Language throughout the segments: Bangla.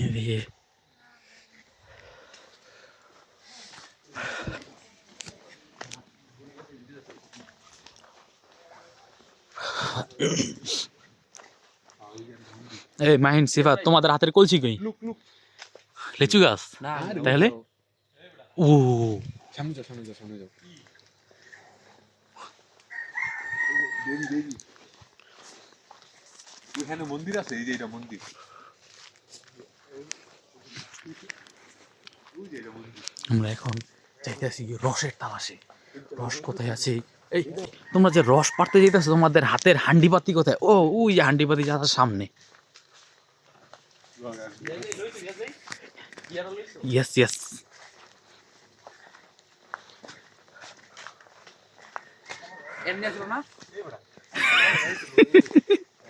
এদিকে এই মাহিন সিফা তোমাদের হাতের কলসি কই? লিচু গাছ? তাহলে? ও। সামনে যাও সামনে যাও সামনে যাও। ওইখানে মন্দির আছে এই যে এটা মন্দির। ওই যে এটা মন্দির। আমরা এখন যাইতেছি রসের তালাশে। রস কোথায় আছে? এই তোমরা যে রস পাড়তে যেতেছো তোমাদের হাতের হান্ডিপাতি কোথায়? ও ওই যে হান্ডিপাতি যাওয়ার সামনে। Yes yes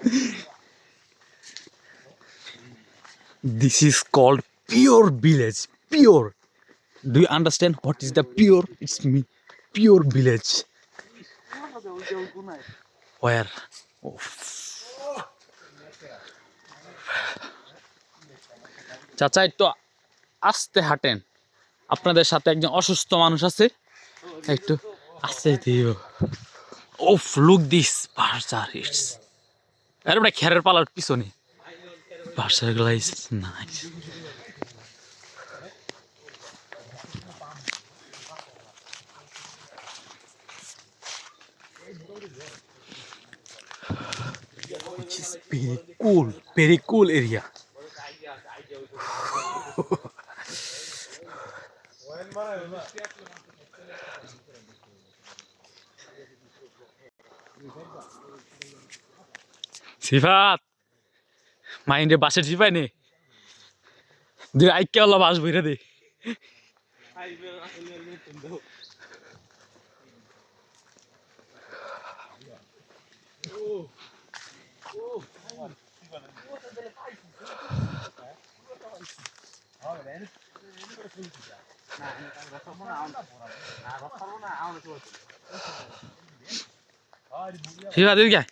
This this is called pure village pure do you understand what is the pure it's me pure village war ও চাচাই তো আসতে হাঁটেন। আপনাদের সাথে একজন অসুস্থ মানুষ আছে। একটু আসতে দিও। ওফ লুক দিস পার্সার ইটস এরপরে খেরের পালার পিছনে। বার্জারগুলা is nice which is very cool, very cool area. Sifat মাইন্ডে বাসের জিপাই নে দুই আইকে আল্লাহ বাস বইরে দে সিফাত এদিকে আয়।